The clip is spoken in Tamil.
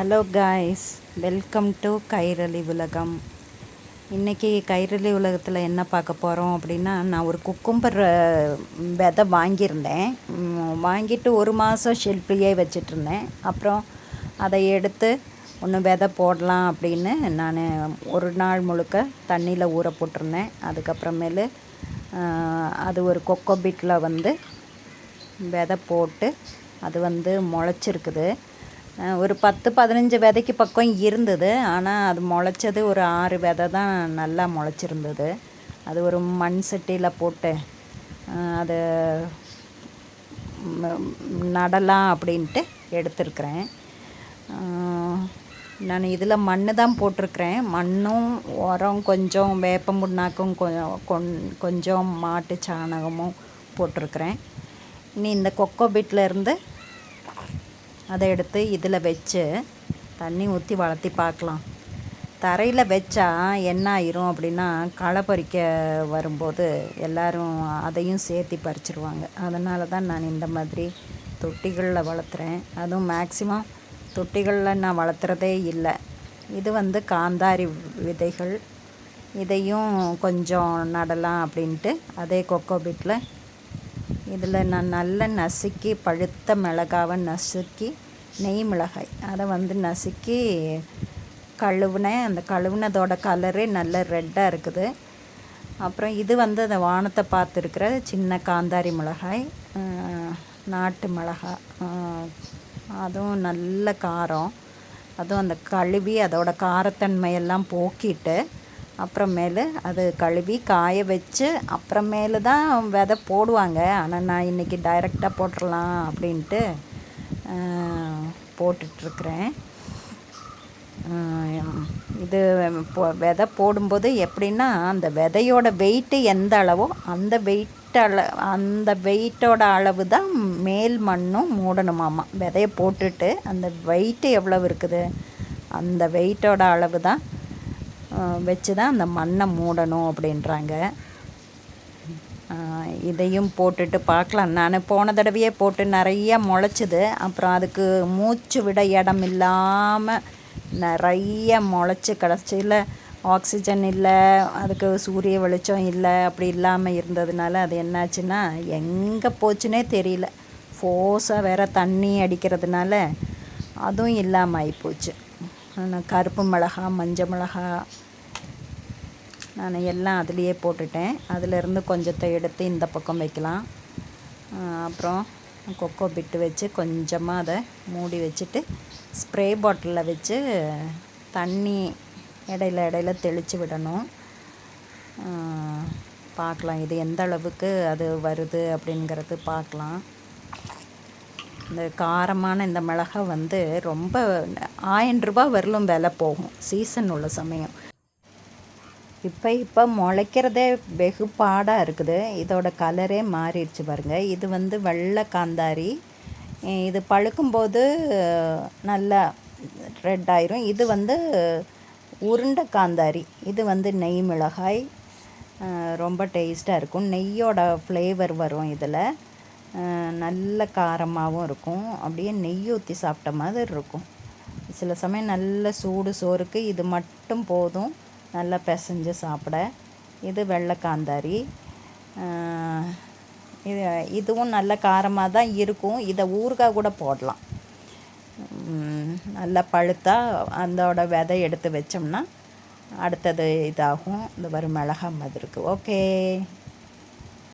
Hello guys welcome to Kairali உலகம் இன்றைக்கி கைரளி உலகத்தில் என்ன பார்க்க போகிறோம் அப்படின்னா நான் ஒரு குக்கும்பர் விதை வாங்கியிருந்தேன். வாங்கிட்டு ஒரு மாதம் ஷெல்ஃப்லேயே வச்சிட்ருந்தேன் அப்புறம் அதை எடுத்து ஒன்று விதை போடலாம் அப்படின்னு நான் ஒரு நாள் முழுக்க தண்ணியில் ஊற போட்டிருந்தேன். அதுக்கப்புறமேலு அது ஒரு கொக்கோ பீட்டில் வந்து விதை போட்டு அது வந்து முளைச்சிருக்குது. ஒரு பத்து பதினஞ்சு விதைக்கு பக்கம் இருந்தது. ஆனால் அது முளைச்சது ஒரு ஆறு விதை தான் நல்லா முளைச்சிருந்தது. அது ஒரு மண் சட்டியில் போட்டு அது நடலாம் அப்படின்ட்டு எடுத்துருக்குறேன். நான் இதில் மண் தான் போட்டிருக்கிறேன். மண்ணும் உரம் கொஞ்சம் வேப்பம் புண்ணாக்கும் கொஞ்சம் கொஞ்சம் மாட்டு சாணகமும் போட்டிருக்கிறேன். இனி இந்த கொக்கோ பீட்டில் இருந்து அதை எடுத்து இதில் வச்சு தண்ணி ஊற்றி வளர்த்தி பார்க்கலாம். தரையில் வச்சா என்ன ஆயிரும் அப்படின்னா களை பறிக்க வரும்போது எல்லோரும் அதையும் சேர்த்து பறிச்சிருவாங்க. அதனால தான் நான் இந்த மாதிரி தொட்டிகளில் வளர்த்துறேன். அதுவும் மேக்சிமம் தொட்டிகளில் நான் வளர்த்துறதே இல்லை. இது வந்து காந்தாரி விதைகள். இதையும் கொஞ்சம் நடலாம் அப்படின்ட்டு அதே கொக்கோ பிட்டில் இதில் நான் நல்லா நசுக்கி பழுத்த மிளகாவை நசுக்கி நெய் மிளகாய். அதை வந்து நசுக்கி கழுவுனேன். அந்த கழுவுனதோட கலரே நல்ல ரெட்டாக இருக்குது. அப்புறம் இது வந்து அந்த வானத்தை பார்த்துருக்குற சின்ன காந்தாரி மிளகாய் நாட்டு மிளகாய் அதுவும் நல்ல காரம். அதுவும் அந்த கழுவி அதோட காரத்தன்மையெல்லாம் போக்கிட்டு அப்புறமேலு அது கழுவி காய வச்சு அப்புறமேலு தான் விதை போடுவாங்க. ஆனால் நான் இன்றைக்கி டைரெக்டாக போட்டுடலாம் அப்படின்ட்டு போட்டுட்ருக்குறேன். இது இப்போ விதை போடும்போது எப்படின்னா அந்த விதையோட வெயிட்டு எந்த அளவோ அந்த வெயிட் அள அந்த வெயிட்டோட அளவு தான் மேல் மண்ணும் மூடணுமாமா விதையை போட்டுட்டு அந்த வெயிட்டு எவ்வளவு இருக்குது? அந்த வெயிட்டோட அளவு தான் வச்சு தான் அந்த மண்ணை மூடணும் அப்படின்றாங்க. இதையும் போட்டுட்டு பார்க்கலாம். நான் போன தடவையே போட்டு நிறைய முளைச்சிது. அப்புறம் அதுக்கு மூச்சு விட இடம் இல்லாமல் நிறைய முளைச்சி கிடச்சியில் ஆக்சிஜன் இல்லை அதுக்கு சூரிய வெளிச்சம் இல்லை அப்படி இல்லாமல் இருந்ததுனால அது என்னாச்சுன்னா எங்கே போச்சுன்னே தெரியல. ஃபோர்ஸாக வேற தண்ணி அடிக்கிறதுனால அதுவும் இல்லாமல் ஆகிப்போச்சு கருப்பு மிளகா மஞ்சள் மிளகா நான் எல்லாம் அதுலேயே போட்டுட்டேன். அதிலிருந்து கொஞ்சத்தை எடுத்து இந்த பக்கம் வைக்கலாம். அப்புறம் கொக்கோ பிட்டு வச்சு கொஞ்சமாக அதை மூடி வச்சுட்டு ஸ்ப்ரே பாட்டிலில் வச்சு தண்ணி இடையில இடையில தெளித்து விடணும். பார்க்கலாம். இது எந்த அளவுக்கு அது வருது அப்படிங்கிறது பார்க்கலாம். இந்த காரமான இந்த மிளகா வந்து ரொம்ப ஆயிரம் ரூபாய் வரலும் விலை போகும். சீசன் உள்ள சமயம். இப்போ இப்போ முளைக்கிறதே வெகு பாடாக இருக்குது. இதோட கலரே மாறிடுச்சு பாருங்கள் இது வந்து வெள்ளை காந்தாரி. இது பழுக்கும்போது நல்லா ரெட் ஆயிரும். இது வந்து உருண்டை காந்தாரி. இது வந்து நெய் மிளகாய். ரொம்ப டேஸ்ட்டாக இருக்கும். நெய்யோட ஃப்ளேவர் வரும் இதில். நல்ல காரமாகவும் இருக்கும். அப்படியே நெய் ஊற்றி சாப்பிட்ட மாதிரி இருக்கும். சில சமயம் நல்ல சூடு சோறுக்கு இது மட்டும் போதும். நல்லா பிசைஞ்சு சாப்பிட. இது வெள்ளை காந்தாரி இது இதுவும் நல்ல காரமாக தான் இருக்கும். இதை ஊறுகாய் கூட போடலாம். நல்லா பழுத்தா அதோட விதை எடுத்து வச்சோம்னா அடுத்தது இதாகும். இந்த வரும் மிளகா மாதிரி இருக்குது ஓகே.